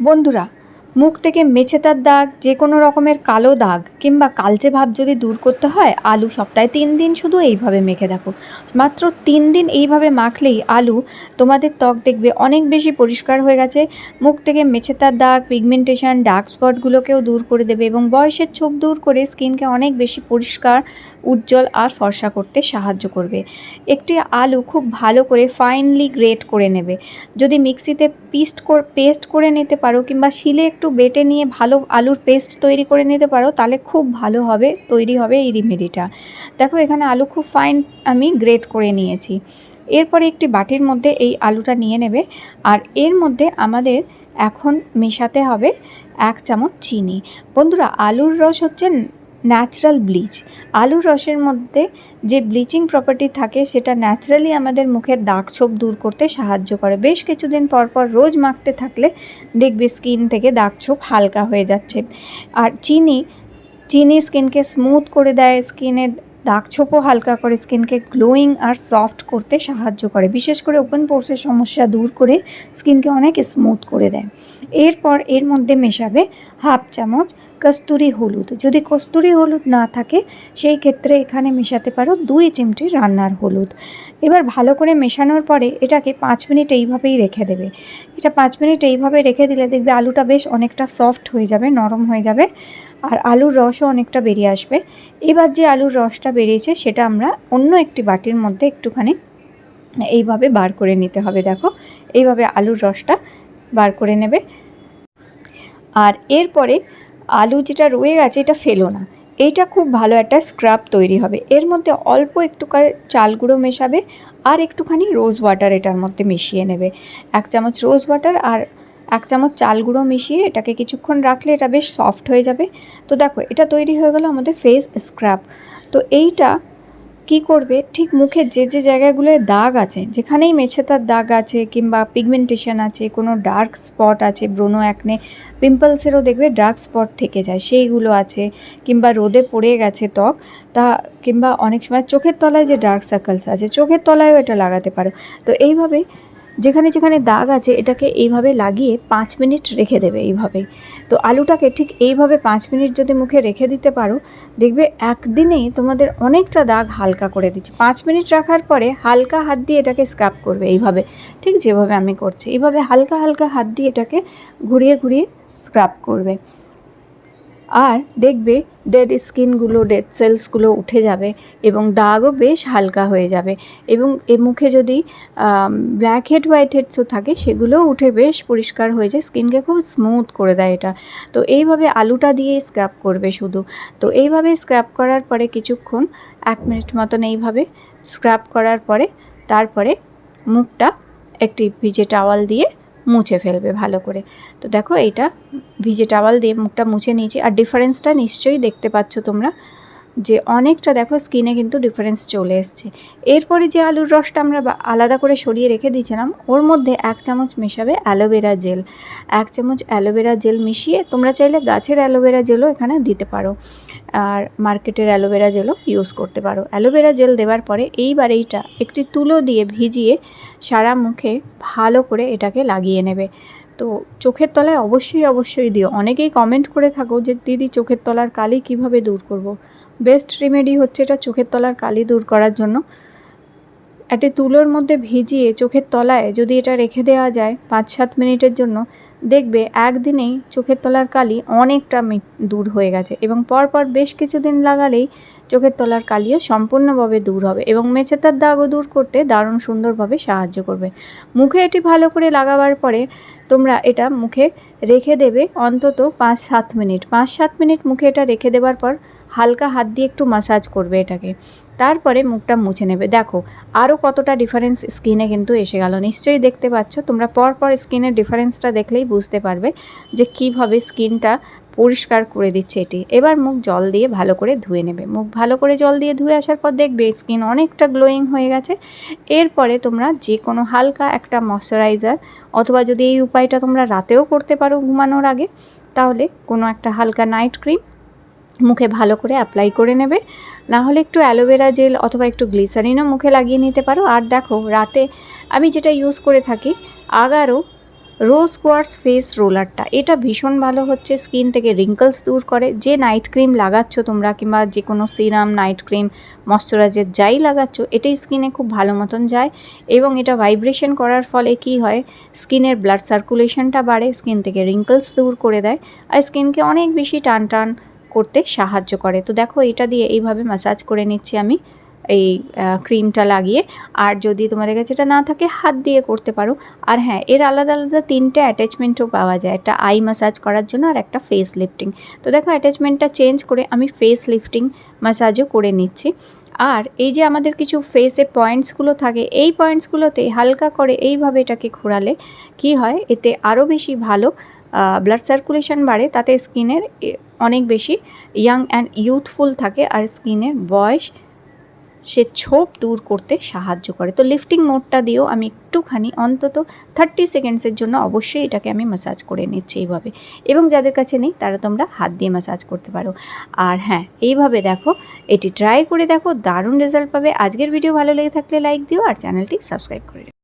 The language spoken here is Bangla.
বন্ধুরা, মুখ থেকে মেছেতার দাগ, যে কোনো রকমের কালো দাগ কিংবা কালচে ভাব যদি দূর করতে হয়, আলু সপ্তাহে তিন দিন শুধু এইভাবে মেখে দেখো। মাত্র তিন দিন এইভাবে মাখলেই আলু তোমাদের ত্বক দেখবে অনেক বেশি পরিষ্কার হয়ে গেছে। মুখ থেকে মেছেতার দাগ পিগমেন্টেশন ডার্ক স্পটগুলোকেও দূর করে দেবে এবং বয়সের ছোপ দূর করে স্কিনকে অনেক বেশি পরিষ্কার উজ্জ্বল আর ফর্সা করতে সাহায্য করবে। একটি আলু খুব ভালো করে ফাইনলি গ্রেট করে নেবে। যদি মিক্সিতে পিস্ট পেস্ট করে নিতে পারো কিংবা শিলে একটু বেটে নিয়ে ভালো আলুর পেস্ট তৈরি করে নিতে পারো, তাহলে খুব ভালো হবে, তৈরি হবে এই রেমেডিটা। দেখো এখানে আলু খুব ফাইন আমি গ্রেট করে নিয়েছি। এরপরে একটি বাটির মধ্যে এই আলুটা নিয়ে নেবে আর এর মধ্যে আমাদের এখন মেশাতে হবে এক চামচ চিনি। বন্ধুরা, আলুর রস হচ্ছে ন্যাচারাল ব্লিচ আলুর রসের মধ্যে যে ব্লিচিং প্রপার্টি থাকে, সেটা ন্যাচারালি আমাদের মুখের দাগ ছোপ দূর করতে সাহায্য করে। বেশ কিছুদিন পর পর রোজ মাখতে থাকলে দেখবে স্কিন থেকে দাগ ছোপ হালকা হয়ে যাচ্ছে। আর চিনি চিনি স্কিনকে স্মুথ করে দেয়, স্কিনের দাগ ছোপও হালকা করে, স্কিনকে গ্লোয়িং আর সফট করতে সাহায্য করে। বিশেষ করে ওপেন পোর্সের সমস্যা দূর করে স্কিনকে অনেক স্মুথ করে দেয়। এরপর এর মধ্যে মেশাবে হাফ চামচ কস্তুরি হলুদ। যদি কস্তুরি হলুদ না থাকে, সেই ক্ষেত্রে এখানে মেশাতে পারো দুই চিমটি রান্নার হলুদ। এবার ভালো করে মেশানোর পরে এটাকে পাঁচ মিনিট এইভাবেই রেখে দেবে। এটা পাঁচ মিনিট এইভাবে রেখে দিলে দেখবে আলুটা বেশ অনেকটা সফট হয়ে যাবে, নরম হয়ে যাবে আর আলুর রসও অনেকটা বেরিয়ে আসবে। এবার যে আলুর রসটা বেরিয়েছে সেটা আমরা অন্য একটি বাটির মধ্যে একটুখানি এইভাবে বার করে নিতে হবে, দেখো। এইভাবে আলুর রসটা বার করে নেবে। আর এরপরে আলু যেটা রয়ে গেছে, এটা ফেলো না। এইটা খুব ভালো একটা স্ক্রাব তৈরি হবে। এর মধ্যে অল্প একটু চাল গুঁড়ো মেশাবে আর একটুখানি রোজ ওয়াটার এটার মধ্যে মিশিয়ে নেবে। এক চামচ রোজ ওয়াটার আর এক চামচ চাল গুঁড়ো মিশিয়ে এটাকে কিছুক্ষণ রাখলে এটা বেশ সফট হয়ে যাবে। তো দেখো, এটা তৈরি হয়ে গেল আমাদের ফেস স্ক্রাব তো এইটা কি করবে? ঠিক মুখের যে যে জায়গাগুলোয় দাগ আছে, যেখানেই মেছেতার দাগ আছে কিংবা পিগমেন্টেশন আছে, কোনো ডার্ক স্পট আছে ব্রোনো অ্যাকনে পিম্পলসেরও দেখবে ডার্ক স্পট থেকে যায়, সেইগুলো আছে, কিংবা রোদে পড়ে গেছে ত্বক, তা কিংবা অনেক সময় চোখের তলায় যে ডার্ক সার্কেলস আছে, চোখের তলায়ও এটা লাগাতে পারে। তো এইভাবে যেখানে যেখানে দাগ আছে, এটাকে এইভাবে লাগিয়ে পাঁচ মিনিট রেখে দেবে এইভাবেই তো আলুটাকে ঠিক এইভাবে পাঁচ মিনিট যদি মুখে রেখে দিতে পারো, দেখবে একদিনেই তোমাদের অনেকটা দাগ হালকা করে দিচ্ছে। পাঁচ মিনিট রাখার পরে হালকা হাত দিয়ে এটাকে স্ক্রাব করবে এইভাবে। ঠিক যেভাবে আমি করছি, এইভাবে হালকা হালকা হাত দিয়ে এটাকে ঘুরিয়ে ঘুরিয়ে স্ক্রাব করবে। আর দেখবে ডেড স্কিনগুলো ডেড সেলসগুলো উঠে যাবে এবং দাগও বেশ হালকা হয়ে যাবে এবং এ মুখে যদি ব্ল্যাক হেড হোয়াইট হেডসও থাকে, সেগুলোও উঠে বেশ পরিষ্কার হয়ে যায় স্কিনকে খুব স্মুথ করে দেয় এটা। তো এইভাবে আলুটা দিয়ে স্ক্রাব করবে শুধু। তো এইভাবে স্ক্রাব করার পরে কিছুক্ষণ, এক মিনিট মতন এইভাবে স্ক্রাব করার পরে, তারপরে মুখটা একটি ভিজে টাওয়াল দিয়ে মুছে ফেলবে ভালো করে। তো দেখো এইটা ভিজে টাওয়াল দিয়ে মুখটা মুছে নিয়েছি। আর ডিফারেন্সটা নিশ্চয়ই দেখতে পাচ্ছ তোমরা যে অনেকটা দেখো স্কিনে কিন্তু ডিফারেন্স চলে এসছে। এরপরে যে আলুর রসটা আমরা আলাদা করে সরিয়ে রেখে দিয়েছিলাম, ওর মধ্যে এক চামচ মেশাবে অ্যালোভেরা জেল এক চামচ অ্যালোভেরা জেল মিশিয়ে তোমরা চাইলে গাছের অ্যালোভেরা জেলও এখানে দিতে পারো। আর মার্কেটের অ্যালোভেরা জেলও ইউজ করতে পারো। অ্যালোভেরা জেল দেওয়ার পরে এইবার এইটা একটি তুলো দিয়ে ভিজিয়ে সারা মুখে ভালো করে এটাকে লাগিয়ে নেবে। তো চোখের তলায় অবশ্যই অবশ্যই দিও। অনেকেই কমেন্ট করে থাকো যে, দিদি, চোখের তলার কালি কীভাবে দূর করব। বেস্ট রেমেডি হচ্ছে এটা চোখের তলার কালি দূর করার জন্য। একটি তুলোর মধ্যে ভিজিয়ে চোখের তলায় যদি এটা রেখে দেওয়া যায় পাঁচ সাত মিনিটের জন্য দেখবে একদিনেই চোখের তলার কালি অনেকটা দূর হয়ে গেছে এবং পরপর বেশ কিছুদিন লাগালেই চোখের তলার কালিও সম্পূর্ণভাবে দূর হবে এবং মেছেতার দাগও দূর করতে দারুণ সুন্দরভাবে সাহায্য করবে। মুখে এটি ভালো করে লাগাবার পরে তোমরা এটা মুখে রেখে দেবে অন্তত পাঁচ সাত মিনিট। পাঁচ সাত মিনিট মুখে এটা রেখে দেওয়ার পর হালকা হাত দিয়ে একটু মাসাজ করবে এটাকে। তারপরে মুখটা মুছে নেবে। দেখো আরও কতটা ডিফারেন্স স্কিনে কিন্তু এসে গেল। নিশ্চয়ই দেখতে পাচ্ছ, তোমরা পর পর স্কিনের ডিফারেন্সটা দেখলেই বুঝতে পারবে যে কীভাবে স্কিনটা পরিষ্কার করে দিচ্ছে এটি। এবার মুখ জল দিয়ে ভালো করে ধুয়ে নেবে। মুখ ভালো করে জল দিয়ে ধুয়ে আসার পর দেখবে স্কিন অনেকটা গ্লোয়িং হয়ে গেছে। এরপরে তোমরা যে কোনো হালকা একটা ময়শ্চারাইজার অথবা যদি এই উপায়টা তোমরা রাতেও করতে পারো ঘুমানোর আগে, তাহলে কোনো একটা হালকা নাইট ক্রিম মুখে ভালো করে অ্যাপ্লাই করে নেবে। না হলে একটু অ্যালোভেরা জেল অথবা একটু গ্লিসারিনও মুখে লাগিয়ে নিতে পারো। আর দেখো, রাতে আমি যেটা ইউজ করে থাকি আগারও রোজ কোয়ার্স ফেস রোলারটা এটা ভীষণ ভালো হচ্ছে স্কিন থেকে রিঙ্কলস দূর করে। যে নাইট ক্রিম লাগাচ্ছ তোমরা কিংবা যে কোনো সিরাম নাইট ক্রিম ময়শ্চারাইজার যাই লাগাচ্ছ, এটাই স্কিনে খুব ভালো মতন যায়। এবং এটা ভাইব্রেশন করার ফলে কি হয় স্কিনের ব্লাড সার্কুলেশনটা বাড়ে স্কিন থেকে রিঙ্কলস দূর করে দেয়। আর স্কিনকে অনেক বেশি টান টান করতে সাহায্য করে। তো দেখো, এটা দিয়ে এইভাবে ম্যাসাজ করে নিচ্ছি আমি এই ক্রিমটা লাগিয়ে। আর যদি তোমাদের কাছে এটা না থাকে, হাত দিয়ে করতে পারো। আর হ্যাঁ এর আলাদা আলাদা তিনটে অ্যাটাচমেন্টও পাওয়া যায়। একটা আই ম্যাসাজ করার জন্য আর একটা ফেস লিফটিং তো দেখো অ্যাটাচমেন্টটা চেঞ্জ করে আমি ফেস লিফটিং ম্যাসাজও করে নিচ্ছি। আর এই যে আমাদের কিছু ফেসে পয়েন্টসগুলো থাকে, এই পয়েন্টসগুলোতে হালকা করে এইভাবে এটাকে ঘোরালে কি হয়? এতে আরও বেশি ভালো ব্লাড সার্কুলেশন বাড়ে, তাতে স্কিনের অনেক বেশি ইয়াং অ্যান্ড ইউথফুল থাকে আর স্কিনের বয়স সে ছোপ দূর করতে সাহায্য করে। তো লিফটিং মোডটা দিয়েও আমি একটুখানি, অন্তত থার্টি সেকেন্ডসের জন্য অবশ্যই এটাকে আমি ম্যাসাজ করে নিচ্ছি এইভাবে। এবং যাদের কাছে নেই, তারা তোমরা হাত দিয়ে ম্যাসাজ করতে পারো। আর হ্যাঁ এইভাবে দেখো, এটি ট্রাই করে দেখো, দারুণ রেজাল্ট পাবে। আজকের ভিডিও ভালো লেগে থাকলে লাইক দিও আর চ্যানেলটি সাবস্ক্রাইব করে